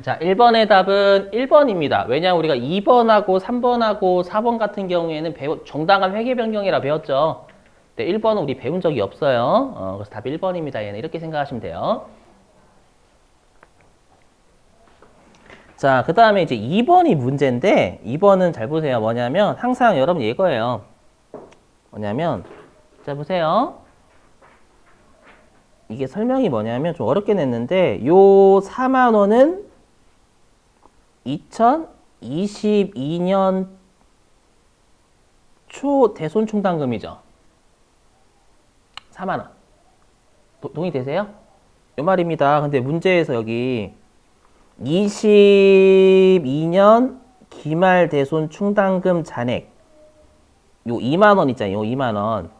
자, 1번의 답은 1번입니다. 왜냐하면 우리가 2번하고 3번하고 4번 같은 경우에는 배우, 정당한 회계 변경이라 배웠죠. 근데 1번은 우리 배운 적이 없어요. 어, 그래서 답이 1번입니다. 얘는 이렇게 생각하시면 돼요. 자, 그 다음에 이제 2번이 문제인데, 2번은 잘 보세요. 뭐냐면, 항상 여러분 이거예요. 뭐냐면, 자, 보세요. 이게 설명이 뭐냐면 좀 어렵게 냈는데, 요 4만 원은 2022년 초 대손 충당금이죠. 4만원. 동의되세요? 요 말입니다. 근데 문제에서 여기 22년 기말 대손 충당금 잔액 요 2만 원 있잖아요. 요 2만 원.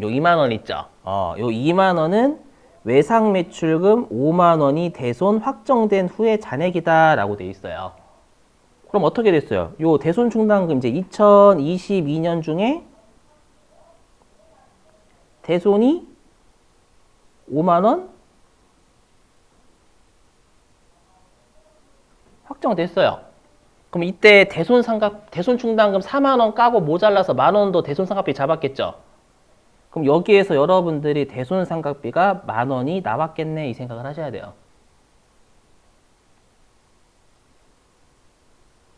요 2만 원 있죠. 어, 요 2만 원은 외상 매출금 5만 원이 대손 확정된 후에 잔액이다라고 돼 있어요. 그럼 어떻게 됐어요? 요 대손 충당금 이제 2022년 중에 대손이 5만 원 확정됐어요. 그럼 이때 대손 상각 대손 충당금 4만 원 까고 모자라서 만 원도 대손 상각비 잡았겠죠. 그럼 여기에서 여러분들이 대손 상각비가 만 원이 나왔겠네 이 생각을 하셔야 돼요.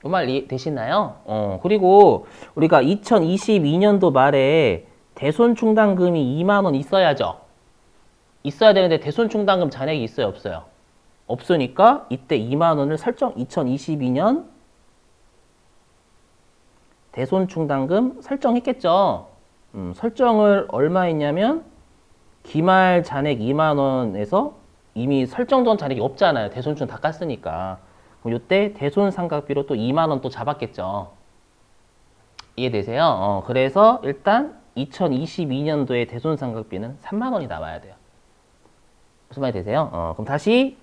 이말 이해되시나요? 어, 그리고 우리가 2022년도 말에 대손 충당금이 2만 원 있어야죠. 있어야 되는데 대손 충당금 잔액이 있어요, 없어요? 없으니까 이때 2만 원을 설정 2022년 대손 충당금 설정했겠죠. 음, 설정을 얼마 했냐면 기말 잔액 2만 원에서 이미 설정된 잔액이 없잖아요. 대손 충다 깠으니까. 그럼 이때 대손 상각비로 또 2만 원 또 잡았겠죠. 이해되세요? 어, 그래서 일단 2022년도에 대손 상각비는 3만 원이 나와야 돼요. 무슨 말이 되세요? 어, 그럼 다시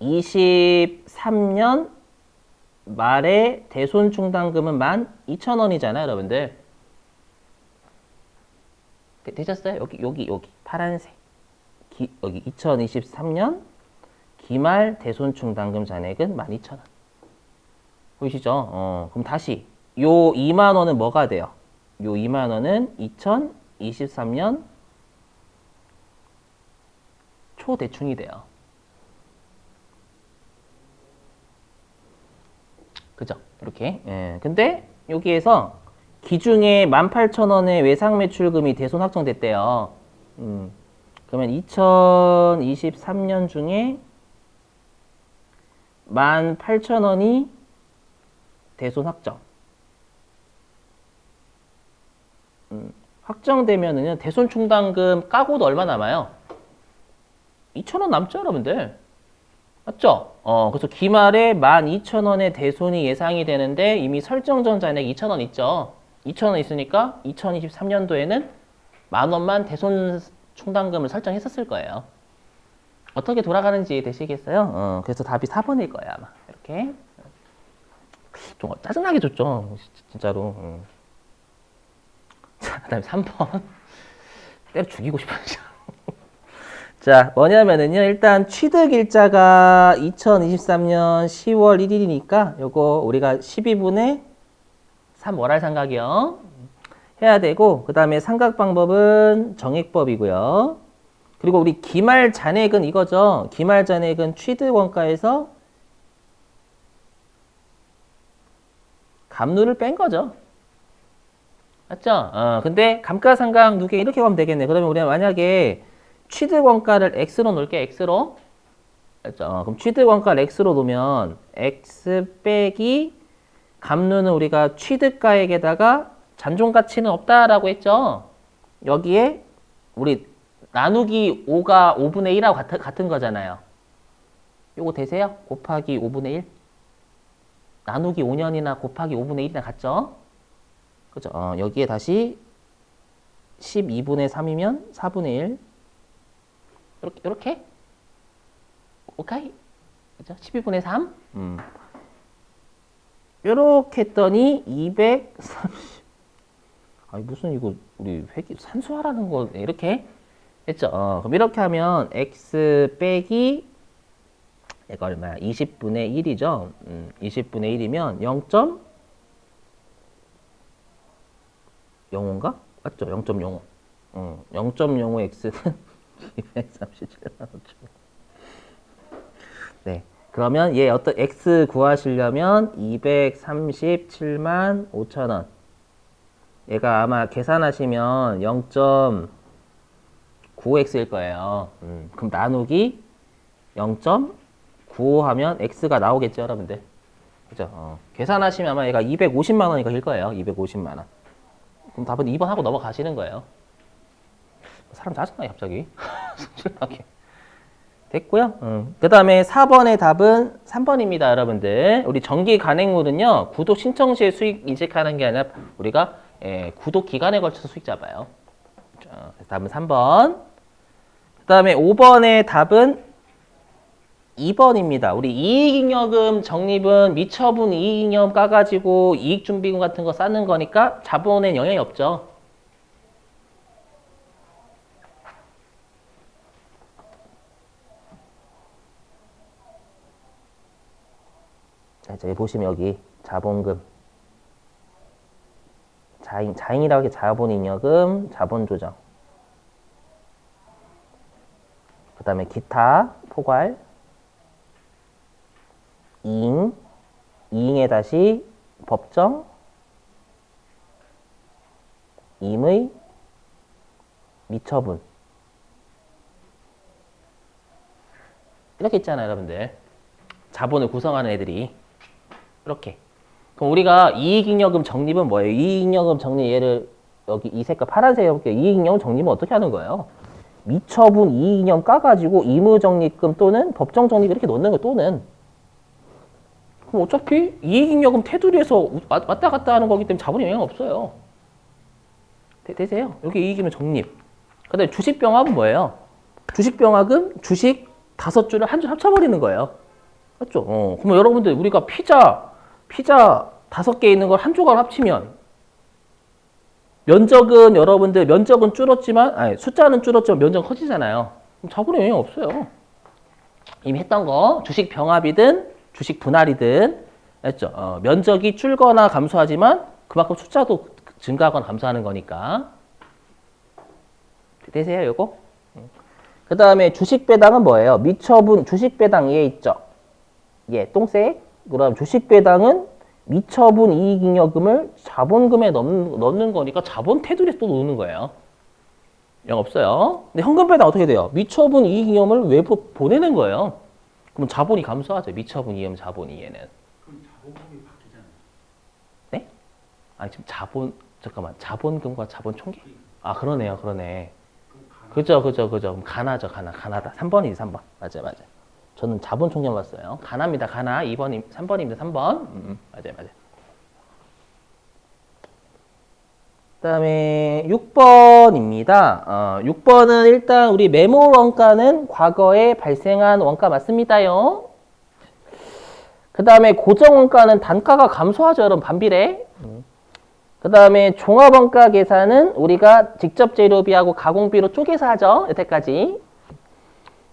2023년 말에 대손 충당금은 12,000원이잖아요, 여러분들. 되- 되셨어요? 여기, 여기, 여기. 파란색. 기, 여기 2023년 기말 대손 충당금 잔액은 12,000원. 보이시죠? 어, 그럼 다시. 요 2만 원은 뭐가 돼요? 요 2만 원은 2023년 초대충이 돼요. 그죠? 이렇게. 예. 근데 여기에서 기중에 18,000원의 외상 매출금이 대손 확정됐대요. 음. 그러면 2023년 중에 18,000원이 대손 확정. 음, 확정되면은 대손 충당금 까고도 얼마 남아요? 2,000원 남죠, 여러분들? 맞죠? 어, 그래서 기말에 12,000원의 대손이 예상이 되는데 이미 설정 전 잔액 2,000원 있죠? 2,000원 있으니까 2023년도에는 만 원만 대손 충당금을 설정했었을 거예요. 어떻게 돌아가는지 되시겠어요? 어, 그래서 답이 4번일 거예요, 아마. 이렇게. 좀 짜증나게 줬죠, 진짜로. 음. 자, 그 다음에 3번. 때려 죽이고 싶어요. 자, 뭐냐면은요, 일단 취득 일자가 2023년 10월 1일이니까 요거 우리가 12분의 3 월할 삼각이요. 해야 되고, 그 다음에 삼각 방법은 정액법이고요. 그리고 우리 기말 잔액은 이거죠. 기말 잔액은 취득 원가에서 감누를 뺀 거죠. 맞죠? 어, 근데 감가상각 누계 이렇게 가면 되겠네. 그러면 우리가 만약에 취득 원가를 x로 놓을게 x로. 어, 그럼 취득 원가를 x로 놓으면 x 빼기 감누는 우리가 취득가액에다가 잔존 가치는 없다라고 했죠. 여기에 우리 나누기 5가 5분의 1하고 같은, 같은 거잖아요. 요거 되세요? 곱하기 5분의 1. 나누기 5년이나 곱하기 5분의 1이나 같죠? 그죠? 어, 여기에 다시 12분의 3이면 4분의 1. 이렇게, 이렇게? 오케이? 그죠? 12분의 3? 음. 이렇게 했더니 230. 아니, 무슨 이거, 우리 회계, 산수하라는 거, 이렇게. 했죠? 어, 그럼 이렇게 하면 x 빼기 얘가 얼마야? 20분의 1이죠? 음, 20분의 1이면 0.05인가? 맞죠? 0.05. 음, 0.05x는 237만 5천. 네. 그러면 얘 어떤 x 구하시려면 237만 5천 원. 얘가 아마 계산하시면 0.95x일 거예요. 음, 그럼 나누기 0.95 하면 x가 나오겠죠, 여러분들. 그죠? 어, 계산하시면 아마 얘가 250만 원이 걸 거예요. 250만 원. 그럼 답은 2번 하고 넘어가시는 거예요. 사람 짜증나요, 갑자기. 순진하게. 됐고요. 음. 그 다음에 4번의 답은 3번입니다, 여러분들. 우리 정기 간행물은요, 구독 신청 시에 수익 인식하는 게 아니라 우리가 예, 구독 기간에 걸쳐서 수익 잡아요. 자, 답은 3번. 그 다음에 5번의 답은 2번입니다. 우리 이익잉여금 적립은 미처분 이익잉여금 까가지고 이익준비금 같은 거 쌓는 거니까 자본에 영향이 없죠. 자, 이제 보시면 여기 자본금. 자인, 자인이라고 하게 자본잉여금, 자본조정. 그 다음에 기타, 포괄. 이잉, 이잉에 다시 법정, 임의, 미처분. 이렇게 있잖아요, 여러분들. 자본을 구성하는 애들이. 이렇게. 그럼 우리가 이익잉여금 적립은 뭐예요? 이익잉여금 적립 얘를 여기 이 색깔 파란색 해볼게요. 이익잉여금 적립은 어떻게 하는 거예요? 미처분 이익잉여금 까가지고 임의적립금 또는 법정적립 이렇게 넣는 거예요. 또는 그럼 어차피 이익잉여금 테두리에서 왔다 갔다 하는 거기 때문에 자본에 영향 없어요. 되, 되세요? 여기 이익이면 적립. 근데 주식병합은 뭐예요? 주식병합은 주식 다섯 줄을 한 줄 합쳐버리는 거예요. 맞죠? 어, 그러면 여러분들 우리가 피자 피자 다섯 개 있는 걸 한 조각 합치면 면적은 여러분들 면적은 줄었지만 아니 숫자는 줄었지만 면적은 커지잖아요. 자본에 영향 없어요. 이미 했던 거 주식 병합이든 주식 분할이든 했죠. 어, 면적이 줄거나 감소하지만 그만큼 숫자도 증가하거나 감소하는 거니까 되세요, 요거? 그 다음에 주식 배당은 뭐예요? 미처분 주식 배당 얘 있죠. 예, 똥색. 그럼 주식 배당은 미처분 이익잉여금을 자본금에 넣는, 넣는 거니까 자본 테두리에 또 넣는 거예요. 영 없어요. 근데 현금 배당 어떻게 돼요? 미처분 이익잉여금을 외부 보내는 거예요. 그럼 자본이 감소하죠. 미처분 이익 자본이 얘는. 그럼 자본금이 바뀌잖아요. 네? 아니 지금 자본 잠깐만 자본금과 자본 총계? 아 그러네요, 그러네. 그죠, 그죠, 그죠. 가나죠, 가나, 가나다. 3번이지, 3번. 맞아요, 맞아요. 저는 자본 총계 봤어요. 가나입니다, 가나. 2번, 3번입니다, 3번. 음, 음, 맞아요, 맞아요. 그 다음에 6번입니다. 어, 6번은 일단 우리 메모 원가는 과거에 발생한 원가 맞습니다요. 그 다음에 고정 원가는 단가가 감소하죠, 여러분, 반비례. 그 다음에 종합원가 계산은 우리가 직접 재료비하고 가공비로 쪼개서 하죠. 여태까지.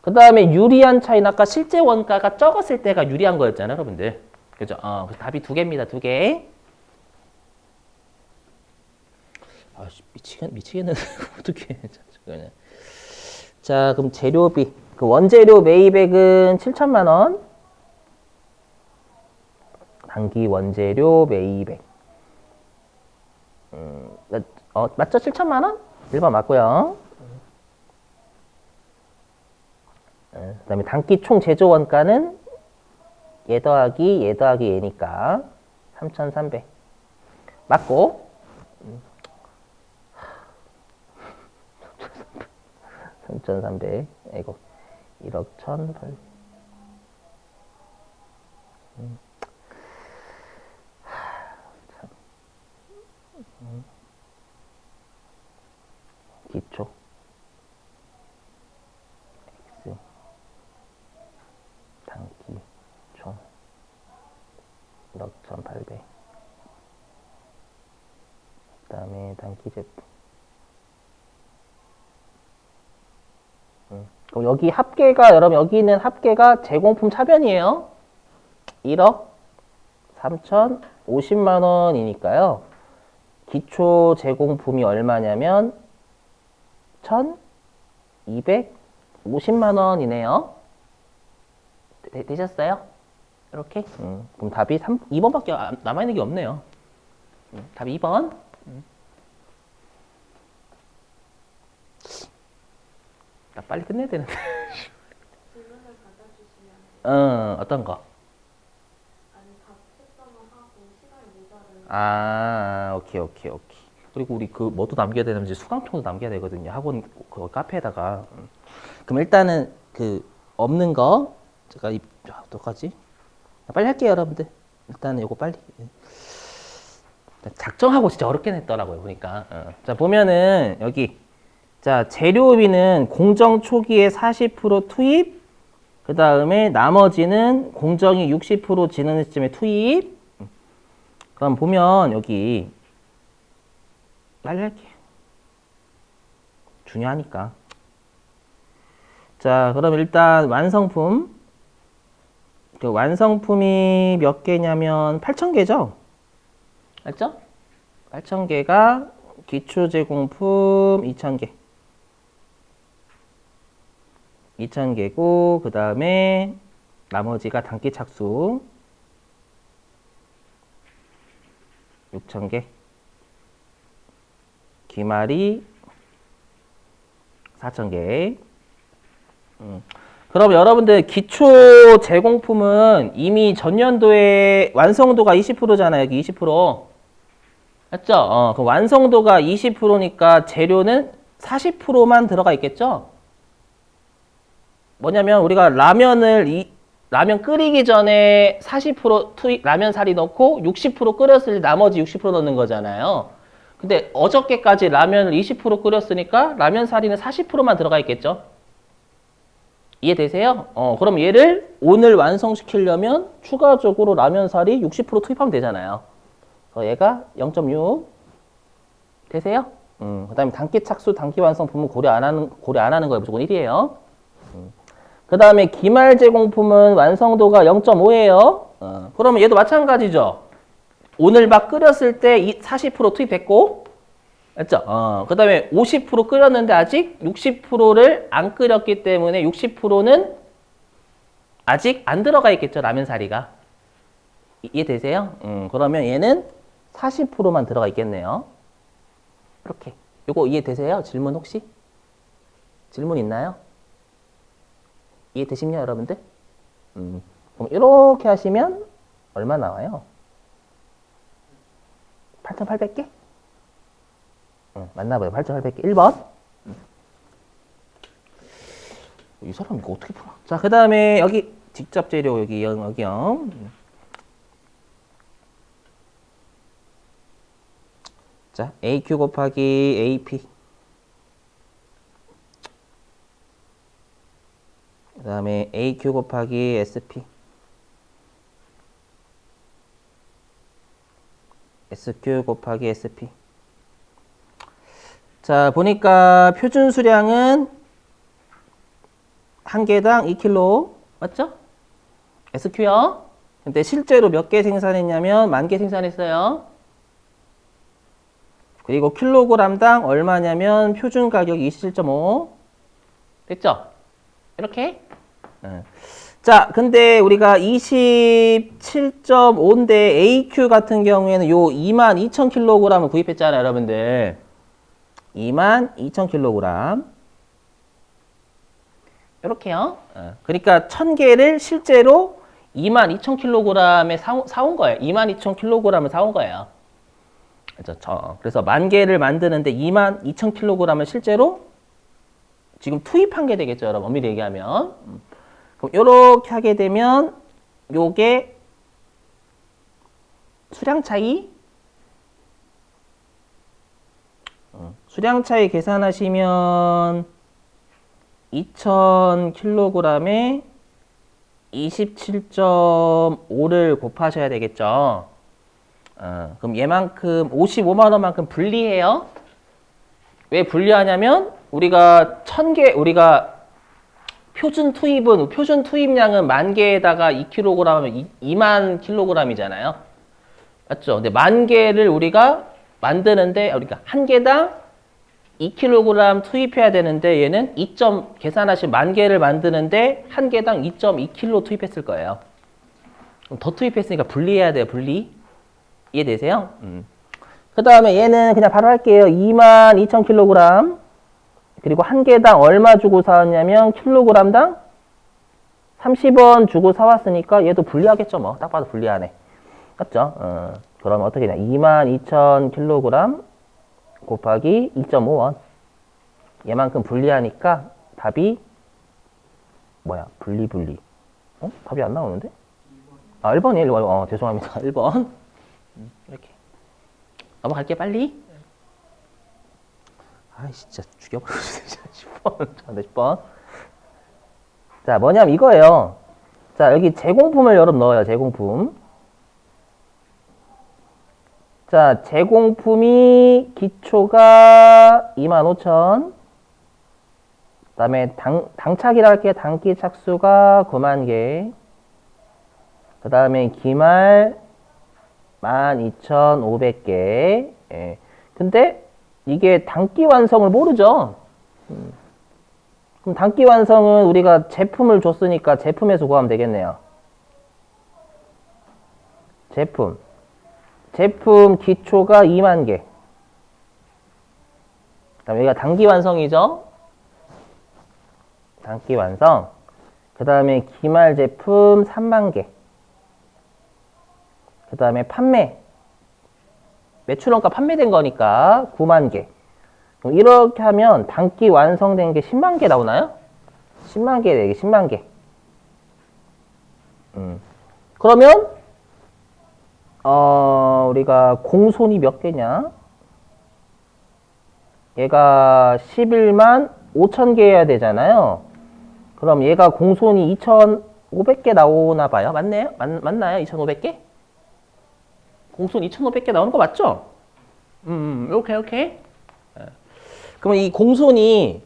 그 다음에 유리한 아까 실제 원가가 적었을 때가 유리한 거였잖아요, 여러분들. 그죠? 어, 답이 두 개입니다, 두 개. 아, 미치겠, 미치겠네. 어떻게 해. 자, 그럼 재료비. 그 원재료 매입액은 7천만 원. 단기 원재료 매입액. 음, 어, 맞죠? 7천만 원? 1번 맞고요. 그 다음에 단기 총 제조 원가는 얘 더하기 얘 더하기 얘니까 3,300 맞고? 음. 3,300 이거 1억 1,800 기초 x 단기 총 1억 1,800 그다음에 단 기 제품 음. 그럼 여기 합계가 여러분 여기 있는 합계가 제공품 차변이에요. 1억 3,050만 원이니까요. 기초 제공품이 얼마냐면 1,250만 원이네요. 되, 되셨어요? 이렇게? 음, 그럼 답이 3, 2번밖에 남아있는 게 없네요. 음, 답이 2번. 나 빨리 끝내야 되는데. 어, 어떤 거? 아, 오케이, 오케이, 오케이. 그리고 우리 그 뭐도 남겨야 되는지 수강통도 남겨야 되거든요. 학원 그 카페에다가. 음. 그럼 일단은 그 없는 거 제가 이 아, 어떡하지? 빨리 할게요, 여러분들. 일단은 요거 빨리. 작정하고 진짜 어렵게 냈더라고요, 보니까. 어. 자, 보면은 여기 자, 재료비는 공정 초기에 40% 투입, 그 다음에 나머지는 공정이 60% 지는 시점에 투입, 그럼 보면 여기 빨리 할게요. 중요하니까. 자, 그럼 일단 완성품. 그 완성품이 몇 개냐면 8,000개죠? 맞죠? 8,000개가 기초 제공품 2,000개. 2,000개고, 그 다음에 나머지가 단기 착수 6,000개. 기말이 4,000개. 음. 그럼 여러분들 기초 제공품은 이미 전년도에 완성도가 20%잖아요. 여기 20%. 맞죠? 어, 그 완성도가 20%니까 재료는 40%만 들어가 있겠죠? 뭐냐면 우리가 라면을 이 라면 끓이기 전에 40% 투입 라면 사리 넣고 60% 끓였을 때 나머지 60% 넣는 거잖아요. 근데 어저께까지 라면을 20% 끓였으니까 라면 사리는 40%만 들어가 있겠죠? 이해되세요? 어, 그럼 얘를 오늘 완성시키려면 추가적으로 라면 사리 60% 투입하면 되잖아요. 그래서 얘가 0.6 되세요? 음, 그 다음에 단기 착수, 단기 완성 부분 고려 안 하는 고려 안 하는 거예요. 무조건 1이에요. 그 다음에 기말 제 공품은 완성도가 0.5예요. 어, 그러면 얘도 마찬가지죠. 오늘 막 끓였을 때 40% 투입했고, 맞죠? 어, 그 다음에 50% 끓였는데 아직 60%를 안 끓였기 때문에 60%는 아직 안 들어가 있겠죠, 라면 사리가. 이- 이해되세요? 음, 그러면 얘는 40%만 들어가 있겠네요. 이렇게. 요거 이해되세요? 질문 혹시? 질문 있나요? 이해되십니까, 여러분들? 음, 그럼 이렇게 하시면 얼마 나와요? 8,800개? 응, 맞나봐요. 8,800개. 1번. 이 사람 이거 어떻게 풀어? 자, 그 다음에 여기 직접 재료 여기 영, 여기요. 자, AQ 곱하기 AP. 그 다음에 AQ 곱하기 SP. SQ 곱하기 SP. 자, 보니까 표준 수량은 한 개당 2kg. 맞죠? SQ요. 근데 실제로 몇 개 생산했냐면 만 개 생산했어요. 그리고 킬로그램당 얼마냐면 표준 가격 27.5. 됐죠? 이렇게. 예. 자, 근데 우리가 27.5인데 AQ 같은 경우에는 요 22,000kg을 구입했잖아요, 여러분들. 22,000kg. 이렇게요. 예. 그러니까 1000개를 실제로 22,000kg에 사온, 사온 거예요. 22,000kg을 사온 거예요. 저, 그래서 만 개를 만드는데 22,000kg을 실제로 지금 투입한 게 되겠죠, 여러분. 엄밀히 얘기하면. 음. 그럼 요렇게 하게 되면 요게 수량 차이 어, 수량 차이 계산하시면 2000kg에 27.5를 곱하셔야 되겠죠. 어, 그럼 얘만큼 55만 원만큼 분리해요. 왜 분리하냐면 우리가 1000개 우리가 표준 투입은 표준 투입량은 만 개에다가 2kg 하면 2, 만 kg이잖아요. 맞죠? 근데 만 개를 우리가 만드는데 우리가 한 개당 2kg 투입해야 되는데 얘는 2. 계산하신 만 개를 만드는데 한 개당 2.2kg 투입했을 거예요. 그럼 더 투입했으니까 분리해야 돼요. 분리. 이해되세요? 음. 그 다음에 얘는 그냥 바로 할게요. 22,000kg. 그 리고 한 개당 얼마 주고 사왔냐면 킬로그램당 30원 주고 사왔으니까 얘도 분리하겠죠 뭐. 딱 봐도 분리하네. 맞죠? 어, 그러면 어떻게 되냐. 22,000kg 곱하기 2.5원. 얘만큼 분리하니까 답이 뭐야? 분리 분리. 어? 답이 안 나오는데? 아, 1번이에요. 1번. 어, 죄송합니다. 1번. 음, 이렇게. 넘어갈게 빨리. 아, 진짜 죽여버리겠어. 10번. 자, 10번. 자, 뭐냐면 이거예요. 자, 여기 제공품을 여러 넣어요. 제공품. 자, 제공품이 기초가 25,000. 그 다음에 당 당착이라 할게요. 당기 착수가 9만 개. 그 다음에 기말 12,500개. 예. 근데 이게 단기 완성을 모르죠. 음. 그럼 단기 완성은 우리가 제품을 줬으니까 제품에서 구하면 되겠네요. 제품. 제품 기초가 2만 개. 그다음 여기가 단기 완성이죠. 단기 완성. 그 다음에 기말 제품 3만 개. 그 다음에 판매. 매출원가 판매된 거니까 9만 개. 이렇게 하면 단기 완성된 게 10만 개 나오나요? 10만 개, 이게 10만 개. 음. 그러면, 어, 우리가 공손이 몇 개냐? 얘가 11만 5천 개여야 되잖아요. 그럼 얘가 공손이 2,500개 나오나 봐요. 맞네요? 맞, 맞나요? 2,500개? 공손 2,500개 나오는 거 맞죠? 음, 오케이, 오케이. 예. 그러면 이 공손이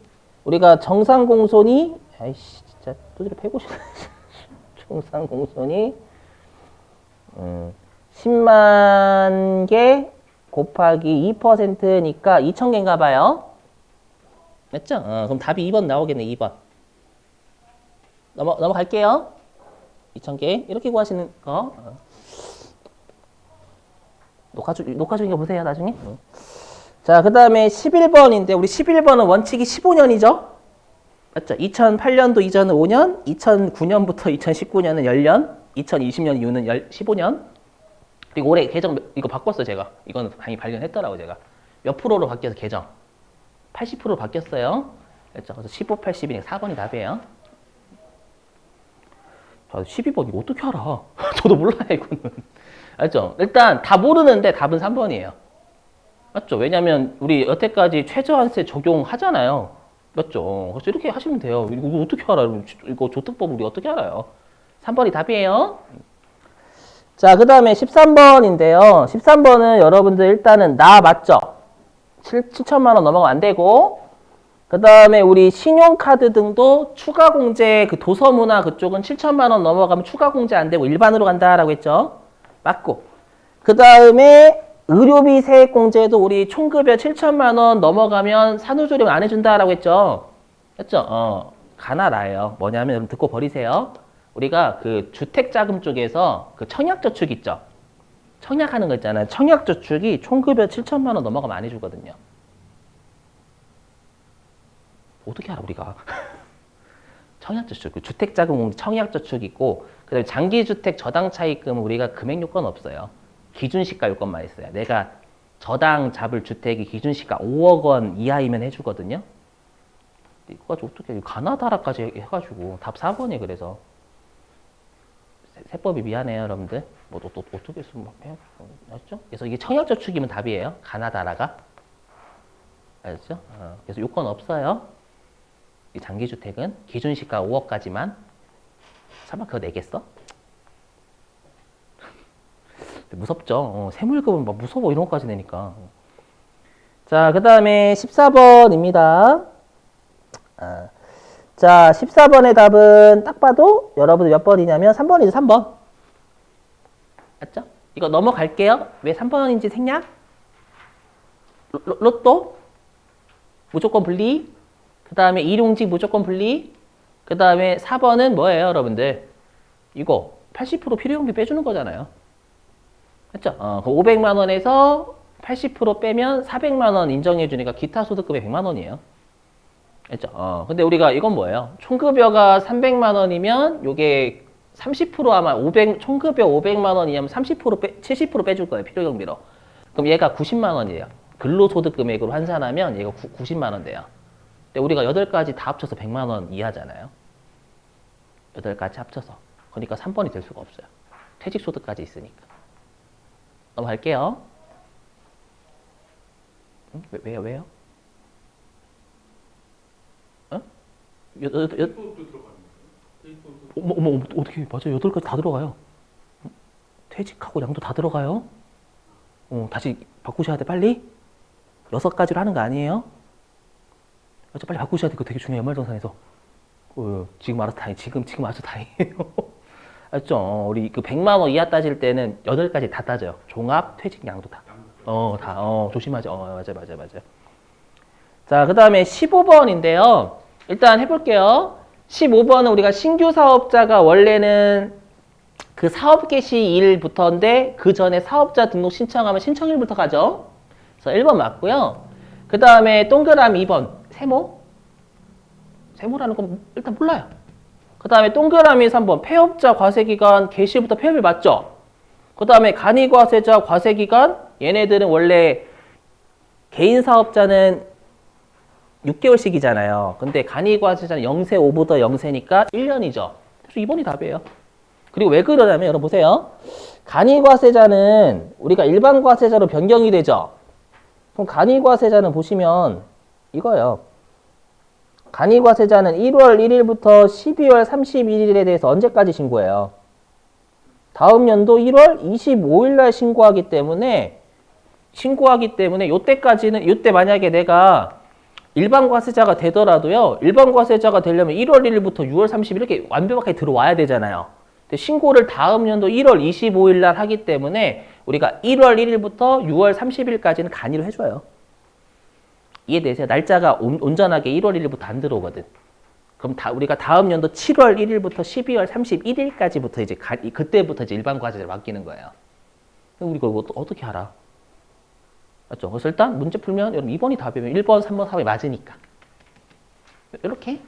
우리가 정상 공손이 아이씨 진짜 두드려 패고 싶네. 정상 공손이 음, 10만 개 곱하기 2%니까 2,000개인가 봐요. 맞죠? 어, 그럼 답이 2번 나오겠네. 2번. 넘어 넘어갈게요. 2,000개 이렇게 구하시는 거. 어. 녹화 중 녹화 거 보세요. 나중에. 어. 자, 그 다음에 11번인데, 우리 11번은 원칙이 15년이죠? 맞죠? 2008년도 이전은 5년, 2009년부터 2019년은 10년, 2020년 이후는 10, 15년. 그리고 올해 계정, 몇- 이거 바꿨어요, 제가. 이거는 당연히 발견했더라고, 제가. 몇 프로로 바뀌어서 계정? 80%로 바뀌었어요. 그렇죠? 그래서 15, 80이니까 4번이 답이에요. 자, 12번 이거 어떻게 알아? 저도 몰라요, 이거는. 알죠? 일단 다 모르는데 답은 3번이에요. 맞죠? 왜냐면 우리 여태까지 최저한세 적용하잖아요. 맞죠? 그래서 이렇게 하시면 돼요. 이거 어떻게 알아요? 이거 조특법 우리 어떻게 알아요? 3번이 답이에요. 자, 그 다음에 13번인데요. 13번은 여러분들 일단은 나 맞죠? 7, 7천만 원 넘어가면 안 되고 그 다음에 우리 신용카드 등도 추가 공제 그 도서문화 그쪽은 7천만 원 넘어가면 추가 공제 안 되고 일반으로 간다라고 했죠. 맞고 그 다음에 의료비 세액 공제도 우리 총급여 7천만 원 넘어가면 산후조리원 안 해준다라고 했죠. 했죠? 어, 가나라예요. 뭐냐면 듣고 버리세요. 우리가 그 주택자금 쪽에서 그 청약저축 있죠. 청약하는 거 있잖아요. 청약저축이 총급여 7천만 원 넘어가면 안 해주거든요. 어떻게 알아 우리가? 청약저축, 그 주택자금 청약저축 있고 그다음에 장기주택 저당차입금은 우리가 금액 요건 없어요. 기준시가 요건만 있어요. 내가 저당 잡을 주택이 기준시가 5억 원 이하이면 해주거든요. 이거 가지고 어떻게 가나다라까지 해가지고 답 4번이 그래서 세- 세법이 미안해요 여러분들. 뭐 또, 또 어떻게 쓰면? 알죠? 그래서 이게 청약저축이면 답이에요. 가나다라가 알죠? 어, 그래서 요건 없어요. 이 장기주택은 기준 시가 5억까지만 설마 그거 내겠어? 무섭죠. 어, 세물급은 막 무서워 이런 것까지 내니까. 자, 그 다음에 14번입니다. 아, 자, 14번의 답은 딱 봐도 여러분들 몇 번이냐면 3번이죠, 3번. 맞죠? 이거 넘어갈게요. 왜 3번인지 생략? 로, 로- 로또? 무조건 분리. 그 다음에 일용직 무조건 분리. 그 다음에 4번은 뭐예요, 여러분들? 이거 80% 필요용비 빼주는 거잖아요. 맞죠? 어, 그 500만 원에서 80% 빼면 400만 원 인정해 주니까 기타 소득금이 100만 원이에요. 알죠? 어, 근데 우리가 이건 뭐예요? 총급여가 300만 원이면 요게 30% 아마 500 총급여 500만 원이면 30% 빼, 70% 빼줄 거예요 필요 경비로. 그럼 얘가 90만 원이에요. 근로소득 금액으로 환산하면 얘가 9, 90만 원 돼요. 근데 우리가 8가지 다 합쳐서 100만 원 이하잖아요. 8가지 합쳐서. 그러니까 3번이 될 수가 없어요. 퇴직소득까지 있으니까. 넘어갈게요. 응? 왜, 왜요? 왜요? 어? 여, 여, 여, 어머, 어머, 어떻게, 맞아요. 여덟 가지 다 들어가요. 응? 퇴직하고 양도 다 들어가요. 어, 다시 바꾸셔야 돼, 빨리. 여섯 가지로 하는 거 아니에요? 맞죠? 빨리 바꾸셔야 돼. 그거 되게 중요해요, 연말정산에서. 어, 지금 알아서 다행, 지금, 지금 알아서 다행이에요. 어, 우리 그 100만 원 이하 따질 때는 여덟 가지 다 따져요. 종합, 퇴직, 양도 다. 어, 다, 어, 조심하죠. 어, 맞아요, 맞아요, 맞아요. 자, 그 다음에 15번인데요. 일단 해 볼게요. 15번은 우리가 신규 사업자가 원래는 그 사업 개시 일부터인데 그 전에 사업자 등록 신청하면 신청일부터 가죠. 그래서 1번 맞고요. 그 다음에 동그라미 2번 세모? 세모라는 건 일단 몰라요. 그 다음에 동그라미 3번 폐업자 과세기간 개시일부터 폐업일 맞죠? 그 다음에 간이과세자 과세기간 얘네들은 원래 개인 사업자는 6개월씩이잖아요. 근데 간이과세자는 0세 5부터 0세니까 1년이죠. 그래서 2번이 답이에요. 그리고 왜 그러냐면 여러분 보세요. 간이과세자는 우리가 일반과세자로 변경이 되죠. 그럼 간이과세자는 보시면 이거예요. 간이과세자는 1월 1일부터 12월 31일에 대해서 언제까지 신고해요? 다음 연도 1월 25일 날 신고하기 때문에 신고하기 때문에 요때까지는 요때 만약에 내가 일반 과세자가 되더라도요. 일반 과세자가 되려면 1월 1일부터 6월 30일 이렇게 완벽하게 들어와야 되잖아요. 근데 신고를 다음 연도 1월 25일 날 하기 때문에 우리가 1월 1일부터 6월 30일까지는 간이로 해줘요. 이해되세요? 날짜가 온, 온전하게 1월 1일부터 안 들어오거든. 그럼 다 우리가 다음 연도 7월 1일부터 12월 31일까지부터 이제 가, 이- 그때부터 이제 일반 과세자를 맡기는 거예요. 우리가 이거 어떻게 알아? 맞죠? 그래서 일단 문제 풀면 여러분 2번이 답이면 1번, 3번, 4번이 맞으니까. 이렇게.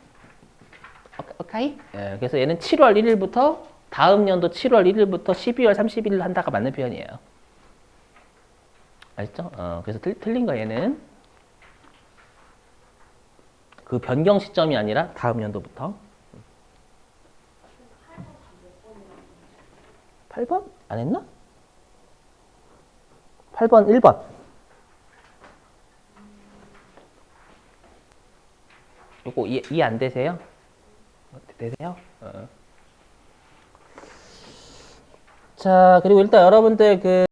오케- 오케이? 예, 그래서 얘는 7월 1일부터 다음 연도 7월 1일부터 12월 31일 한다가 맞는 표현이에요. 아시죠? 어, 그래서 틀, 틀린 거 얘는 그 변경 시점이 아니라 다음 연도부터. 8번? 안 했나? 8번, 1번. 요거 이해, 이해 안 되세요? 어, 되세요? 어. 자, 그리고 일단 여러분들 그